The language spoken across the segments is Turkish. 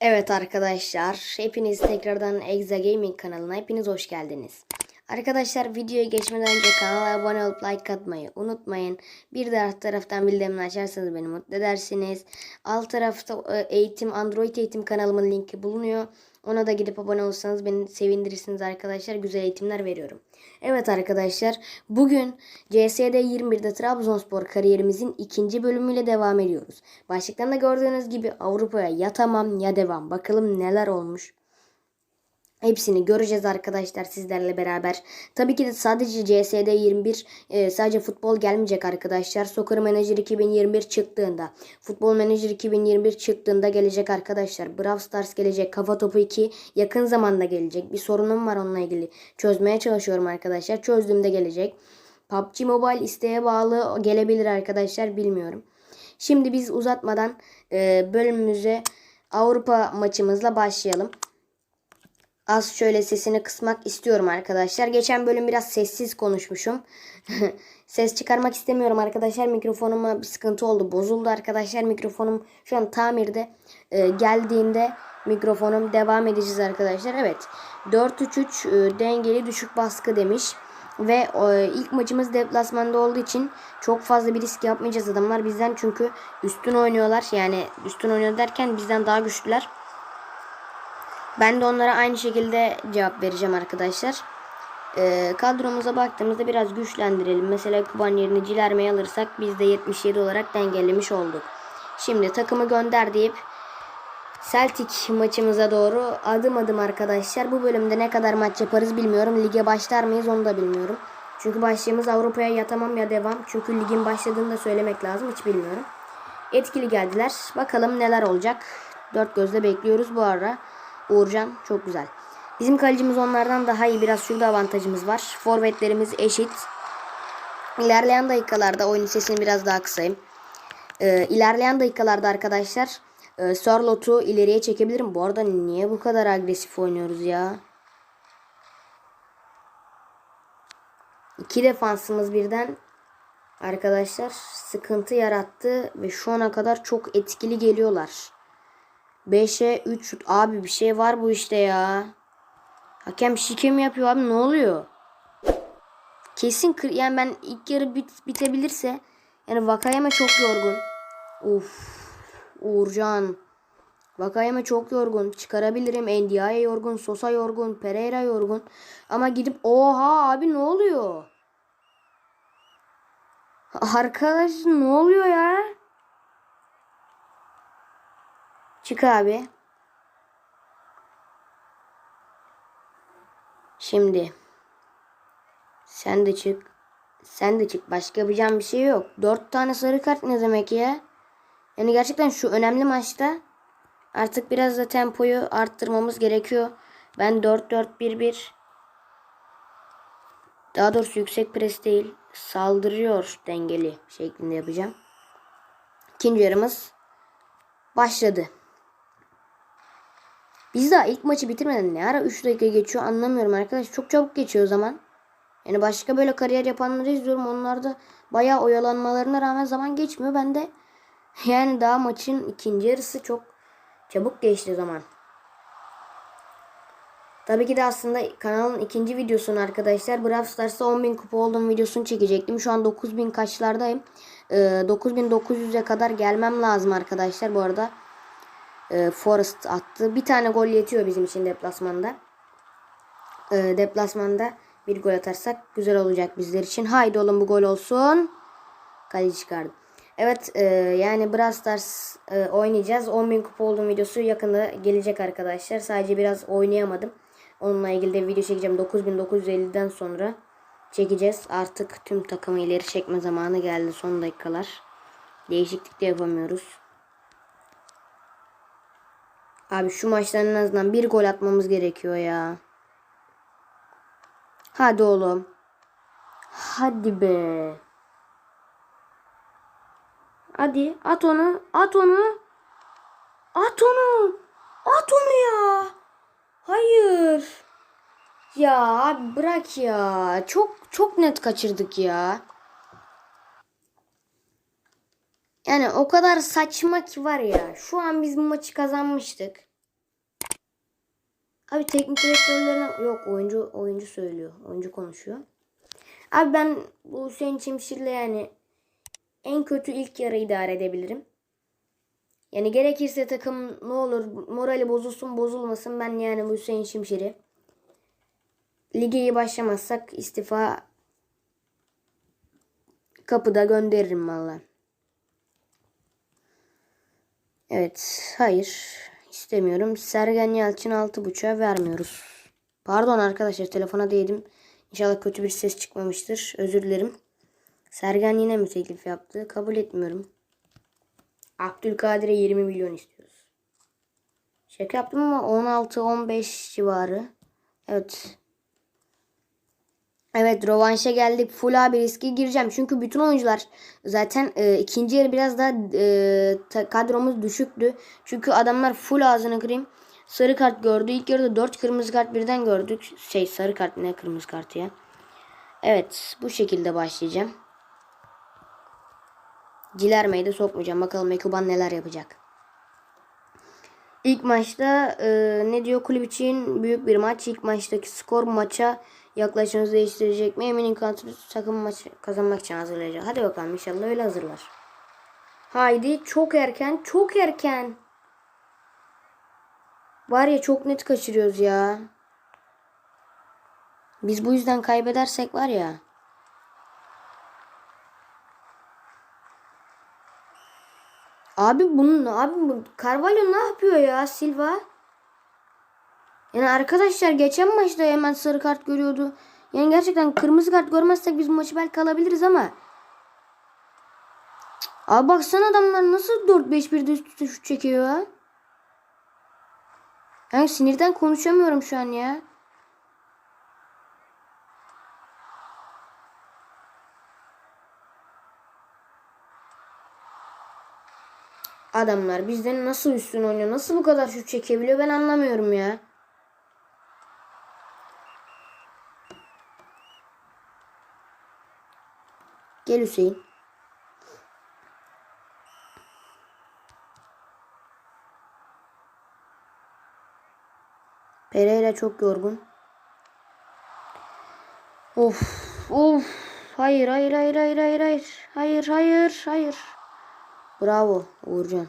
Evet arkadaşlar, hepiniz tekrardan Exa Gaming kanalına hepiniz hoş geldiniz. Arkadaşlar videoya geçmeden önce kanala abone olup like atmayı unutmayın. Bir de alt taraftan bildirimini açarsanız beni mutlu edersiniz. Alt tarafta e, eğitim, Android eğitim kanalımın linki bulunuyor. Ona da gidip abone olursanız beni sevindirirsiniz arkadaşlar. Güzel eğitimler veriyorum. Evet arkadaşlar, bugün CSD 21'de Trabzonspor kariyerimizin ikinci bölümüyle devam ediyoruz. Başlıktan da gördüğünüz gibi Avrupa'ya ya tamam ya devam. Bakalım neler olmuş. Hepsini göreceğiz arkadaşlar sizlerle beraber. Tabii ki de sadece CSD 21 e, sadece futbol gelmeyecek arkadaşlar. Soccer Manager 2021 çıktığında, Futbol Manager 2021 çıktığında gelecek arkadaşlar. Brawl Stars gelecek, Kafa Topu 2 yakın zamanda gelecek. Bir sorunum var onunla ilgili. Çözmeye çalışıyorum arkadaşlar. Çözdüğümde gelecek. PUBG Mobile isteğe bağlı gelebilir arkadaşlar bilmiyorum. Şimdi biz uzatmadan e, bölümümüze Avrupa maçımızla başlayalım. Az şöyle sesini kısmak istiyorum arkadaşlar. Geçen bölüm biraz sessiz konuşmuşum. Ses çıkarmak istemiyorum arkadaşlar. Mikrofonuma bir sıkıntı oldu. Bozuldu arkadaşlar. Mikrofonum şu an tamirde. Ee, geldiğinde mikrofonum devam edeceğiz arkadaşlar. Evet. 4-3-3 e, dengeli düşük baskı demiş. Ve e, ilk maçımız deplasmanda olduğu için çok fazla bir risk yapmayacağız adamlar bizden çünkü üstün oynuyorlar. Yani üstün oynuyor derken bizden daha güçlüler. Ben de onlara aynı şekilde cevap vereceğim arkadaşlar. Ee, kadromuza baktığımızda biraz güçlendirelim. Mesela Kuban yerine Cilerme'yi alırsak biz de 77 olarak dengelemiş olduk. Şimdi takımı gönder deyip Celtic maçımıza doğru adım adım arkadaşlar. Bu bölümde ne kadar maç yaparız bilmiyorum. Lige başlar mıyız onu da bilmiyorum. Çünkü başlığımız Avrupa'ya ya tamam ya devam. Çünkü ligin başladığını da söylemek lazım. Hiç bilmiyorum. Etkili geldiler. Bakalım neler olacak. Dört gözle bekliyoruz bu ara. Uğurcan çok güzel. Bizim kalecimiz onlardan daha iyi. Biraz şurada avantajımız var. Forvetlerimiz eşit. İlerleyen dakikalarda oyun sesini biraz daha kısayım. Ee, ilerleyen dakikalarda arkadaşlar e, Sörlot'u ileriye çekebilirim. Bu arada niye bu kadar agresif oynuyoruz ya? İki defansımız birden arkadaşlar sıkıntı yarattı ve şu ana kadar çok etkili geliyorlar. 5'e 3 şut. Abi bir şey var bu işte ya. Hakem şike mi yapıyor abi ne oluyor? Kesin kır yani ben ilk yarı bit bitebilirse yani Vakayeme çok yorgun. Uf. Uğurcan. Vakayeme çok yorgun. Çıkarabilirim. Endia'ya yorgun. Sosa yorgun. Pereira yorgun. Ama gidip oha abi ne oluyor? Arkadaş ne oluyor ya? Çık abi. Şimdi. Sen de çık. Sen de çık. Başka yapacağım bir şey yok. Dört tane sarı kart ne demek ya? Yani gerçekten şu önemli maçta artık biraz da tempoyu arttırmamız gerekiyor. Ben 4-4-1-1 daha doğrusu yüksek pres değil saldırıyor dengeli şeklinde yapacağım. İkinci yarımız başladı. Biz daha ilk maçı bitirmeden ne ara 3 dakika geçiyor anlamıyorum arkadaş. Çok çabuk geçiyor o zaman. Yani başka böyle kariyer yapanları izliyorum. Onlar da bayağı oyalanmalarına rağmen zaman geçmiyor. Ben de yani daha maçın ikinci yarısı çok çabuk geçti zaman. Tabii ki de aslında kanalın ikinci videosunu arkadaşlar Brawl Stars'ta 10.000 kupa olduğum videosunu çekecektim. Şu an 9.000 kaçlardayım. Ee, 9.900'e kadar gelmem lazım arkadaşlar bu arada. Ee, Forest attı. Bir tane gol yetiyor bizim için deplasmanda. Ee, deplasmanda bir gol atarsak güzel olacak bizler için. Haydi oğlum bu gol olsun. Kaleci çıkardı. Evet e, yani Brawl Stars e, oynayacağız. 10.000 kupa olduğum videosu yakında gelecek arkadaşlar. Sadece biraz oynayamadım. Onunla ilgili de video çekeceğim. 9950'den sonra çekeceğiz. Artık tüm takımı ileri çekme zamanı geldi. Son dakikalar. Değişiklik de yapamıyoruz. Abi şu maçların en azından bir gol atmamız gerekiyor ya. Hadi oğlum. Hadi be. Hadi at onu. At onu. At onu. At onu ya. Hayır. Ya abi bırak ya. Çok çok net kaçırdık ya. Yani o kadar saçma ki var ya. Şu an biz bu maçı kazanmıştık. Abi teknik direktörlerine yok oyuncu oyuncu söylüyor. Oyuncu konuşuyor. Abi ben bu Hüseyin Çimşir'le yani en kötü ilk yarı idare edebilirim. Yani gerekirse takım ne olur morali bozulsun bozulmasın ben yani bu Hüseyin Çimşir'i lige iyi başlamazsak istifa kapıda gönderirim valla. Evet. Hayır. istemiyorum. Sergen Yalçın 6.5'a vermiyoruz. Pardon arkadaşlar telefona değdim. İnşallah kötü bir ses çıkmamıştır. Özür dilerim. Sergen yine mi teklif yaptı? Kabul etmiyorum. Abdülkadir'e 20 milyon istiyoruz. Şaka yaptım ama 16-15 civarı. Evet. Evet rovanşa geldik. Full abi riske gireceğim. Çünkü bütün oyuncular zaten e, ikinci yarı biraz daha e, kadromuz düşüktü. Çünkü adamlar full ağzını kırayım. Sarı kart gördü. İlk yarıda 4 kırmızı kart birden gördük. Şey sarı kart ne kırmızı kartı ya. Evet bu şekilde başlayacağım. Cilermeyi de sokmayacağım. Bakalım Ekuban neler yapacak. İlk maçta e, ne diyor kulüp için büyük bir maç. İlk maçtaki skor maça yaklaşımınızı değiştirecek mi? Eminim kadro takım maçı kazanmak için hazırlayacak. Hadi bakalım inşallah öyle hazırlar. Haydi çok erken çok erken. Var ya çok net kaçırıyoruz ya. Biz bu yüzden kaybedersek var ya. Abi bunun abi Carvalho ne yapıyor ya Silva? Yani arkadaşlar geçen maçta hemen sarı kart görüyordu. Yani gerçekten kırmızı kart görmezsek biz maçı belki alabiliriz ama. Abi baksana adamlar nasıl 4-5-1'de üst üste şut çekiyor ya. Yani sinirden konuşamıyorum şu an ya. Adamlar bizden nasıl üstün oynuyor? Nasıl bu kadar şut çekebiliyor? Ben anlamıyorum ya. Gel Hüseyin. Pereira çok yorgun. Of, of. Hayır, hayır, hayır, hayır, hayır, hayır. Hayır, hayır, hayır. Bravo Uğurcan.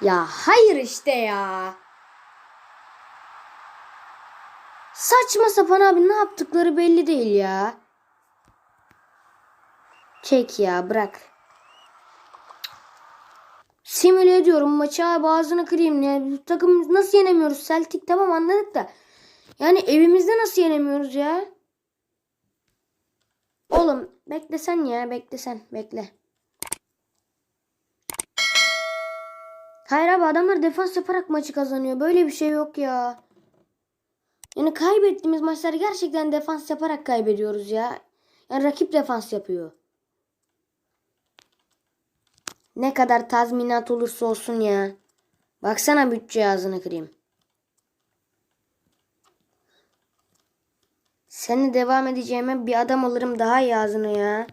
Ya hayır işte ya. Saçma sapan abi ne yaptıkları belli değil ya. Çek ya bırak. Simüle ediyorum maçı abi ağzını kırayım ya. Takım nasıl yenemiyoruz Celtic tamam anladık da. Yani evimizde nasıl yenemiyoruz ya? Oğlum beklesen ya beklesen bekle. Hayır abi adamlar defans yaparak maçı kazanıyor. Böyle bir şey yok ya. Yani kaybettiğimiz maçları gerçekten defans yaparak kaybediyoruz ya. Yani rakip defans yapıyor. Ne kadar tazminat olursa olsun ya. Baksana bütçe ağzını kırayım. Seni devam edeceğime bir adam alırım daha iyi ağzını ya.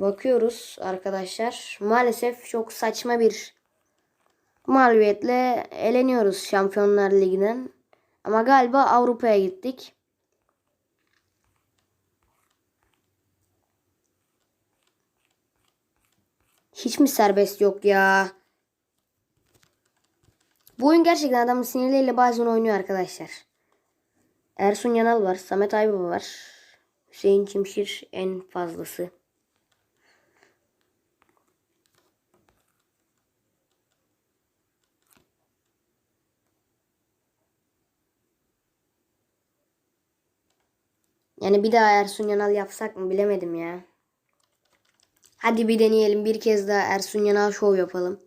Bakıyoruz arkadaşlar. Maalesef çok saçma bir mağlubiyetle eleniyoruz Şampiyonlar Ligi'nden. Ama galiba Avrupa'ya gittik. Hiç mi serbest yok ya? Bu oyun gerçekten adamın sinirleriyle bazen oynuyor arkadaşlar. Ersun Yanal var. Samet Aybaba var. Hüseyin Çimşir en fazlası. Yani bir daha Ersun Yanal yapsak mı bilemedim ya. Hadi bir deneyelim. Bir kez daha Ersun Yanal şov yapalım.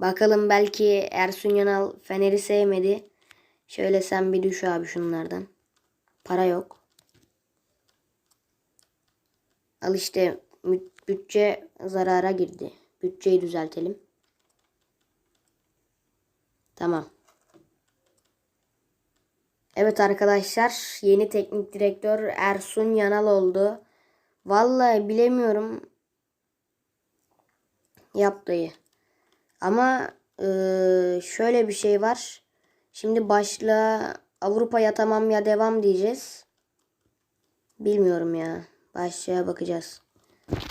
Bakalım belki Ersun Yanal Fener'i sevmedi. Şöyle sen bir düş abi şunlardan. Para yok. Al işte bütçe zarara girdi. Bütçeyi düzeltelim. Tamam. Evet arkadaşlar yeni teknik direktör Ersun Yanal oldu. Vallahi bilemiyorum yaptığı. Ama eee, şöyle bir şey var. Şimdi başla Avrupa'ya tamam ya devam diyeceğiz. Bilmiyorum ya. Başlığa bakacağız.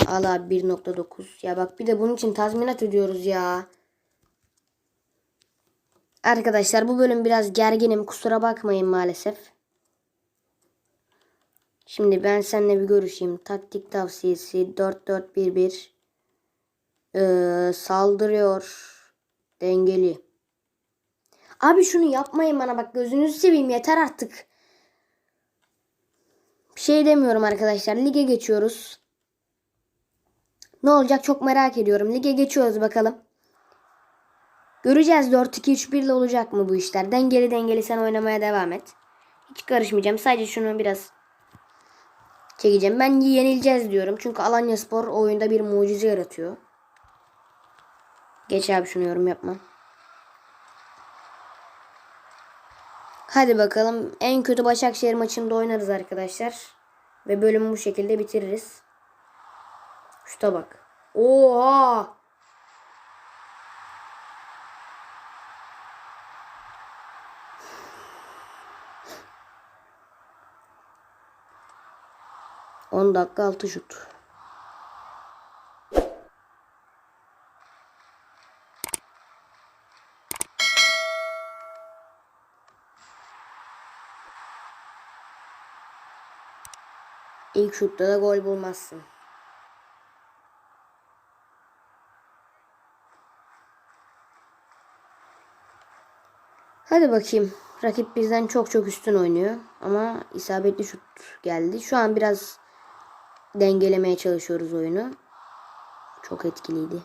Al abi 1.9. Ya bak bir de bunun için tazminat ödüyoruz ya. Arkadaşlar bu bölüm biraz gerginim. Kusura bakmayın maalesef. Şimdi ben seninle bir görüşeyim. Taktik tavsiyesi 4-4-1-1. Ee, saldırıyor. Dengeli. Abi şunu yapmayın bana bak gözünüzü seveyim yeter artık. Bir şey demiyorum arkadaşlar. Lige geçiyoruz. Ne olacak çok merak ediyorum. Lige geçiyoruz bakalım. Göreceğiz 4-2-3-1 ile olacak mı bu işler. Dengeli dengeli sen oynamaya devam et. Hiç karışmayacağım. Sadece şunu biraz çekeceğim. Ben yenileceğiz diyorum. Çünkü Alanya Spor oyunda bir mucize yaratıyor. Geç abi şunu yorum yapma. Hadi bakalım. En kötü Başakşehir maçında oynarız arkadaşlar. Ve bölümü bu şekilde bitiririz. Şuta bak. Oha! On dakika altı şut. İlk şutta da gol bulmazsın. Hadi bakayım. Rakip bizden çok çok üstün oynuyor. Ama isabetli şut geldi. Şu an biraz dengelemeye çalışıyoruz oyunu. Çok etkiliydi.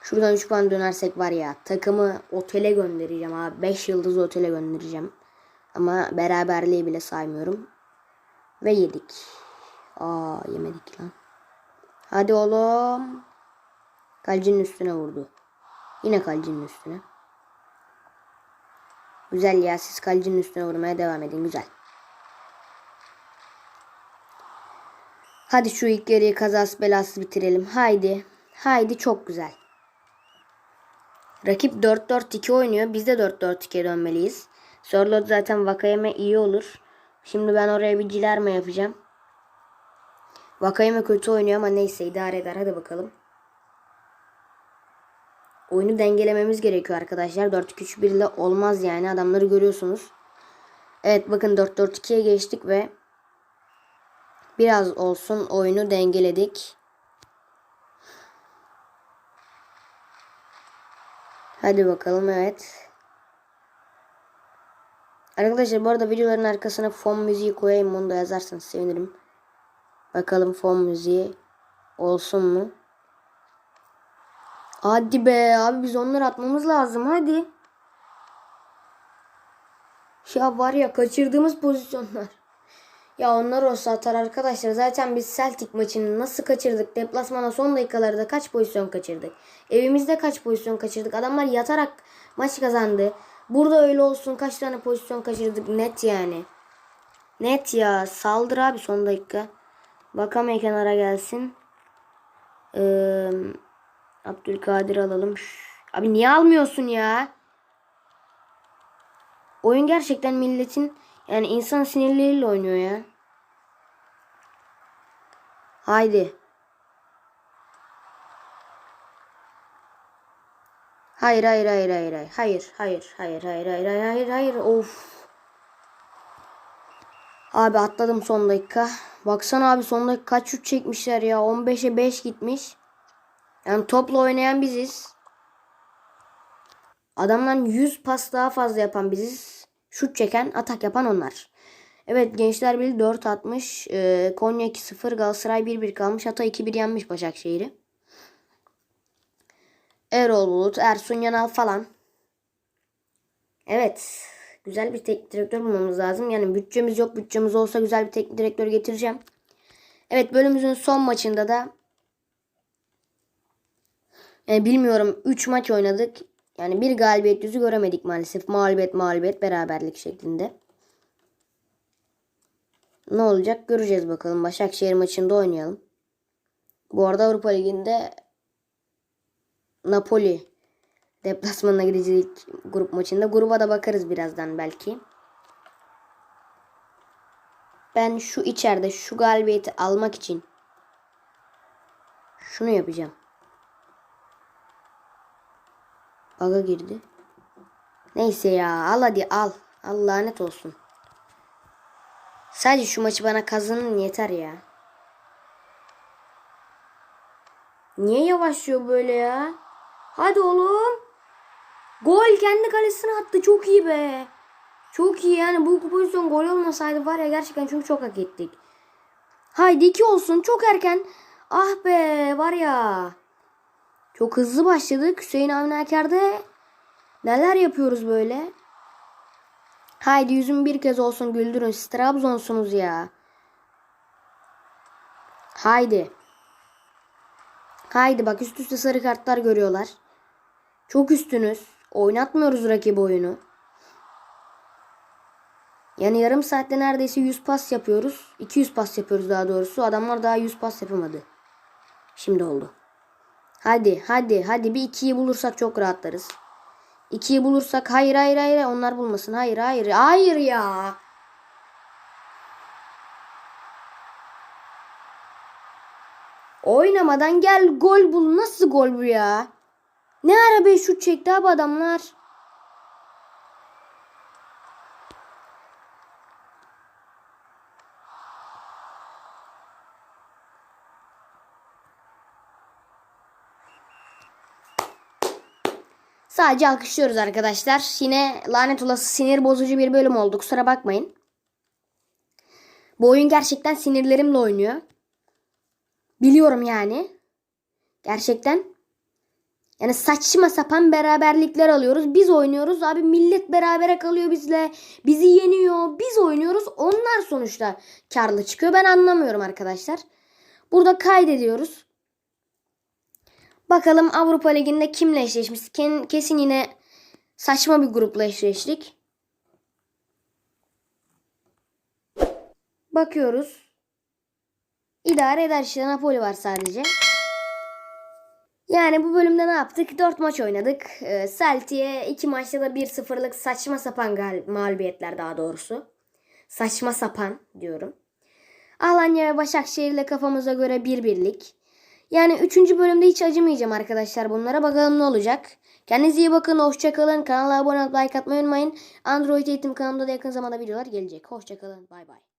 Şuradan 3 puan dönersek var ya takımı otele göndereceğim abi. 5 yıldız otele göndereceğim. Ama beraberliği bile saymıyorum. Ve yedik. Aa yemedik lan. Hadi oğlum. Kalecinin üstüne vurdu. Yine kalecinin üstüne. Güzel ya siz kalecinin üstüne vurmaya devam edin. Güzel. Hadi şu ilk yarıyı kazası belası bitirelim. Haydi. Haydi çok güzel. Rakip 4-4-2 oynuyor. Biz de 4-4-2'ye dönmeliyiz. Sörlot zaten Vakayeme iyi olur. Şimdi ben oraya bir cilerme yapacağım. Vakayeme kötü oynuyor ama neyse idare eder. Hadi bakalım. Oyunu dengelememiz gerekiyor arkadaşlar. 4-2-3-1 ile olmaz yani. Adamları görüyorsunuz. Evet bakın 4-4-2'ye geçtik ve biraz olsun oyunu dengeledik. Hadi bakalım evet. Arkadaşlar bu arada videoların arkasına fon müziği koyayım onu da yazarsanız sevinirim. Bakalım fon müziği olsun mu? Hadi be abi biz onları atmamız lazım hadi. Ya var ya kaçırdığımız pozisyonlar. Ya onlar olsa atar arkadaşlar. Zaten biz Celtic maçını nasıl kaçırdık? Deplasmana son dakikalarda kaç pozisyon kaçırdık? Evimizde kaç pozisyon kaçırdık? Adamlar yatarak maç kazandı. Burada öyle olsun kaç tane pozisyon kaçırdık net yani. Net ya. Saldır abi son dakika. Vakame kenara gelsin. Ee, Abdülkadir alalım. Abi niye almıyorsun ya? Oyun gerçekten milletin yani insan sinirleriyle oynuyor ya. Haydi. Hayır hayır hayır hayır hayır hayır hayır hayır hayır hayır hayır hayır hayır of. Abi atladım son dakika. Baksana abi son dakika kaç şut çekmişler ya. 15'e 5 gitmiş. Yani topla oynayan biziz. Adamdan 100 pas daha fazla yapan biziz. Şut çeken, atak yapan onlar. Evet Gençler Birliği 4 atmış. Ee, Konya 2-0, Galatasaray 1-1 kalmış. Hatay 2-1 yenmiş Başakşehir'i. Erol Bulut, Ersun Yanal falan. Evet. Güzel bir teknik direktör bulmamız lazım. Yani bütçemiz yok. Bütçemiz olsa güzel bir teknik direktör getireceğim. Evet bölümümüzün son maçında da yani bilmiyorum 3 maç oynadık. Yani bir galibiyet yüzü göremedik maalesef. Mağlubiyet mağlubiyet beraberlik şeklinde. Ne olacak göreceğiz bakalım. Başakşehir maçında oynayalım. Bu arada Avrupa Ligi'nde Napoli deplasmanına gidecek grup maçında. Gruba da bakarız birazdan belki. Ben şu içeride şu galibiyeti almak için şunu yapacağım. Aga girdi. Neyse ya al hadi al. al lanet olsun. Sadece şu maçı bana kazanın yeter ya. Niye yavaşlıyor böyle ya? Hadi oğlum. Gol kendi kalesine attı. Çok iyi be. Çok iyi yani bu pozisyon gol olmasaydı var ya gerçekten çünkü çok hak ettik. Haydi iki olsun çok erken. Ah be var ya. Çok hızlı başladık. Hüseyin Avni Aker'de neler yapıyoruz böyle. Haydi yüzüm bir kez olsun güldürün. Siz Trabzonsunuz ya. Haydi. Haydi bak üst üste sarı kartlar görüyorlar. Çok üstünüz. Oynatmıyoruz rakibi oyunu. Yani yarım saatte neredeyse 100 pas yapıyoruz. 200 pas yapıyoruz daha doğrusu. Adamlar daha 100 pas yapamadı. Şimdi oldu. Hadi hadi hadi bir ikiyi bulursak çok rahatlarız. İkiyi bulursak hayır hayır hayır onlar bulmasın. Hayır hayır hayır ya. Oynamadan gel gol bul. Nasıl gol bu ya? Ne ara 5 şut çekti abi adamlar. Sadece alkışlıyoruz arkadaşlar. Yine lanet olası sinir bozucu bir bölüm oldu. Kusura bakmayın. Bu oyun gerçekten sinirlerimle oynuyor. Biliyorum yani. Gerçekten. Yani saçma sapan beraberlikler alıyoruz. Biz oynuyoruz. Abi millet berabere kalıyor bizle. Bizi yeniyor. Biz oynuyoruz. Onlar sonuçta karlı çıkıyor. Ben anlamıyorum arkadaşlar. Burada kaydediyoruz. Bakalım Avrupa Ligi'nde kimle eşleşmiş? Kesin yine saçma bir grupla eşleştik. Bakıyoruz. İdare eder işte Napoli var sadece. Yani bu bölümde ne yaptık? 4 maç oynadık. Ee, Celtic'e 2 maçta da 1-0'lık saçma sapan mağlubiyetler daha doğrusu. Saçma sapan diyorum. Alanya ve Başakşehir'le kafamıza göre bir birlik. Yani 3. bölümde hiç acımayacağım arkadaşlar bunlara. Bakalım ne olacak. Kendinize iyi bakın. Hoşçakalın. Kanala abone olup like atmayı unutmayın. Android eğitim kanalımda da yakın zamanda videolar gelecek. Hoşçakalın. Bay bay.